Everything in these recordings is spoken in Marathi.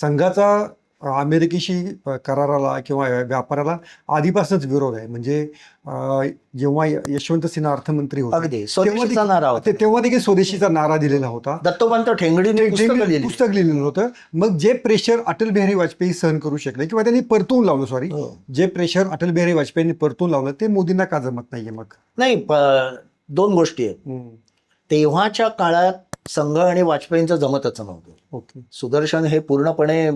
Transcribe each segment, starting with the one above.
संघाचा अमेरिकेशी कराराला किंवा व्यापाराला आधीपासूनच विरोध आहे. म्हणजे जेव्हा यशवंत सिन्हा अर्थमंत्री होते तेव्हा देखील- नारा होता. ते- तेव्हा देखील स्वदेशीचा नारा दिलेला होता. दत्तोपंत ठेंगडीने पुस्तकं लिहिलेलं होतं. मग जे प्रेशर अटल बिहारी वाजपेयी सहन करू शकले किंवा त्यांनी परतून लावलं सॉरी हो. जे प्रेशर अटल बिहारी वाजपेयींनी परतून लावलं ते मोदींना का जमत नाहीये मग? नाही दोन गोष्टी आहेत. तेव्हाच्या काळात संघ आणि वाजपेयींचं जमतच नव्हतं. ओके. सुदर्शन हे पूर्णपणे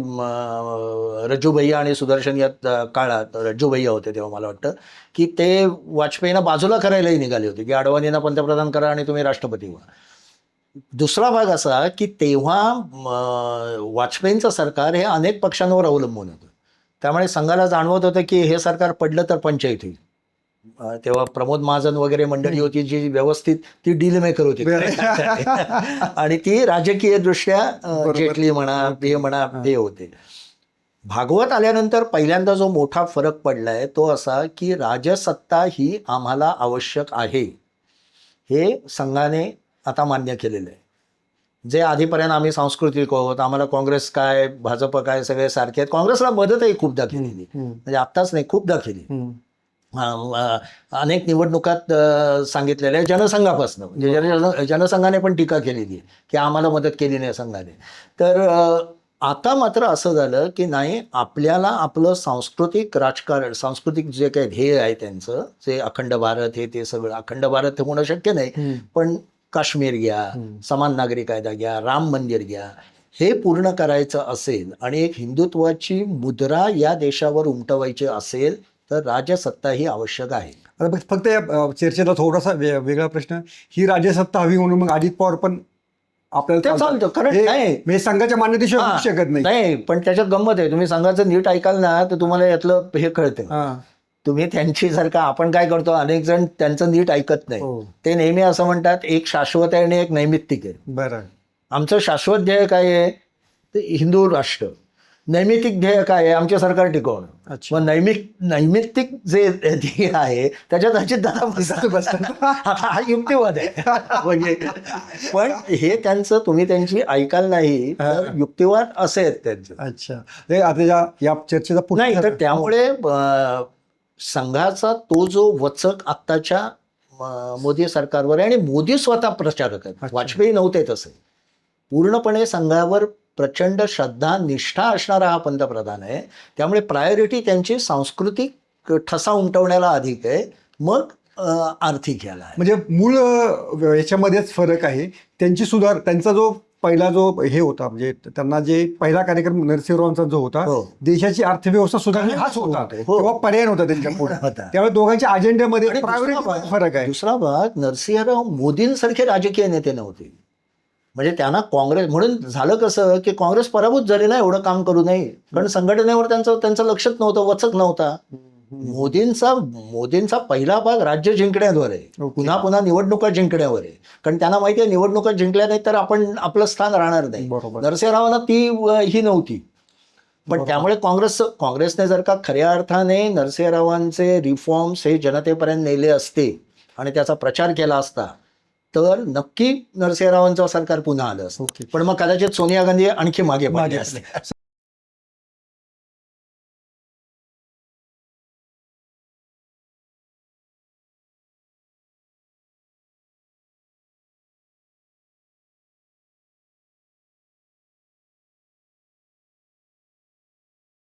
रज्जूभैया आणि सुदर्शन या काळात रज्जूभैया होते तेव्हा मला वाटतं की ते वाजपेयींना बाजूला करायलाही निघाले होते की अडवाणींना पंतप्रधान करा आणि तुम्ही राष्ट्रपती व्हा. दुसरा भाग असा की तेव्हा वाजपेयींचं सरकार हे अनेक पक्षांवर अवलंबून होतं. त्यामुळे संघाला जाणवत होतं की हे सरकार पडलं तर पंचायत होईल. तेव्हा प्रमोद महाजन वगैरे मंडळी होती जी व्यवस्थित ती डील मेकर होती. आणि ती राजकीय दृष्ट्या. जेटली म्हणा हे म्हणा हे. होते. भागवत आल्यानंतर पहिल्यांदा जो मोठा फरक पडलाय तो असा की राजसत्ता ही आम्हाला आवश्यक आहे. हे संघाने आता मान्य केलेलं आहे. जे आधीपर्यंत आम्ही सांस्कृतिक आहोत आम्हाला काँग्रेस काय भाजप काय सगळे सारखे आहेत. काँग्रेसला मदतही खूपदा केलेली. म्हणजे आत्ताच नाही खूपदा केली. अं, अं, अनेक निवडणुकात सांगितलेलं आहे जनसंघापासून म्हणजे जन- जनसंघाने पण टीका केलेली आहे की आम्हाला मदत केली नाही संघाने. तर आता मात्र असं झालं की नाही आपल्याला आपलं सांस्कृतिक राजकारण सांस्कृतिक जे काही ध्येय आहे त्यांचं जे अखंड भारत हे ते सगळं अखंड भारत हे होणं शक्य नाही. पण काश्मीर घ्या समान नागरी कायदा घ्या राम मंदिर घ्या हे पूर्ण करायचं असेल आणि एक हिंदुत्वाची मुद्रा या देशावर उमटवायची असेल तर राजसत्ता ही आवश्यक आहे. आता फक्त- या अ, चर्चेला थोडासा वे- वेगळा प्रश्न. ही राज्यसत्ता हवी म्हणून मग अजित पवार पण आपल्याला चालतं. कारण नाही. संघाच्या मान्यतेशिवाय होऊ शकत नाही. नाही पण त्याच्यात गंमत आहे. तुम्ही सांगायचं नीट ऐकाल ना तर तुम्हाला यातलं हे कळतं. हा. तुम्ही त्यांची सारखं आपण काय करतो अनेक जण त्यांचं नीट ऐकत नाही. हो. ते नेहमी असं म्हणतात एक शाश्वत आहे आणि एक नैमित्तिक आहे. बरं. आमचं शाश्वत ध्येय काय आहे? ते हिंदू राष्ट्र. नैमित्तिक ध्येय काय आहे? आमचे सरकार टिकवणं. मग नैमिक नैमित्तिक जे ध्येय आहे त्याच्यात अजित दादा बसतात. हा युक्तिवाद आहे. म्हणजे पण हे त्यांचं तुम्ही त्यांची ऐकाल नाही युक्तिवाद असे आहेत त्यांचे. अच्छा. आता या चर्चेचा पुढचा- नाही तर त्यामुळे संघाचा तो जो वचक आत्ताच्या मोदी सरकारवर आहे आणि मोदी स्वतः प्रचारक आहेत. वाजपेयी नव्हते तसे. पूर्णपणे संघावर प्रचंड श्रद्धा निष्ठा असणारा हा पंतप्रधान आहे. त्यामुळे प्रायोरिटी त्यांची सांस्कृतिक ठसा उमटवण्याला अधिक आहे. मग आर्थिक याला आहे. म्हणजे मूळ याच्यामध्येच फरक आहे. त्यांची सुधार त्यांचा जो पहिला जो हे होता म्हणजे त्यांना जे पहिला कार्यक्रम नरसिंहरावांचा जो होता हो. देशाची अर्थव्यवस्था सुधारणे हाच होता. हो. तेव्हा पर्याय नव्हता त्यांच्या पुढे. होता. त्यामुळे दोघांच्या अजेंड्यामध्ये फरक आहे. दुसरा भाग नरसिंहराव मोदींसारखे राजकीय नेते नव्हते. म्हणजे त्यांना काँग्रेस म्हणून झालं कसं की काँग्रेस पराभूत झाली ना एवढं काम करू नये. कारण संघटनेवर त्यांचं त्यांचं लक्षच नव्हतं वचक नव्हता. मोदींचा मोदींचा पहिला भाग राज्य जिंकण्यावर आहे. पुन्हा पुन्हा निवडणुका जिंकण्यावर आहे. कारण त्यांना माहिती आहे निवडणुका जिंकल्या नाही तर आपण आपलं स्थान राहणार नाही. नरसिंहरावांना ती ही नव्हती. पण त्यामुळे काँग्रेस काँग्रेसने जर का खऱ्या अर्थाने नरसिंहरावांचे रिफॉर्म्स हे जनतेपर्यंत नेले असते आणि त्याचा प्रचार केला असता तर नक्की नरसिंहरावांचं सरकार पुन्हा आलं असतं. ओके. पण मग कदाचित सोनिया गांधी आणखी मागे मागे असते.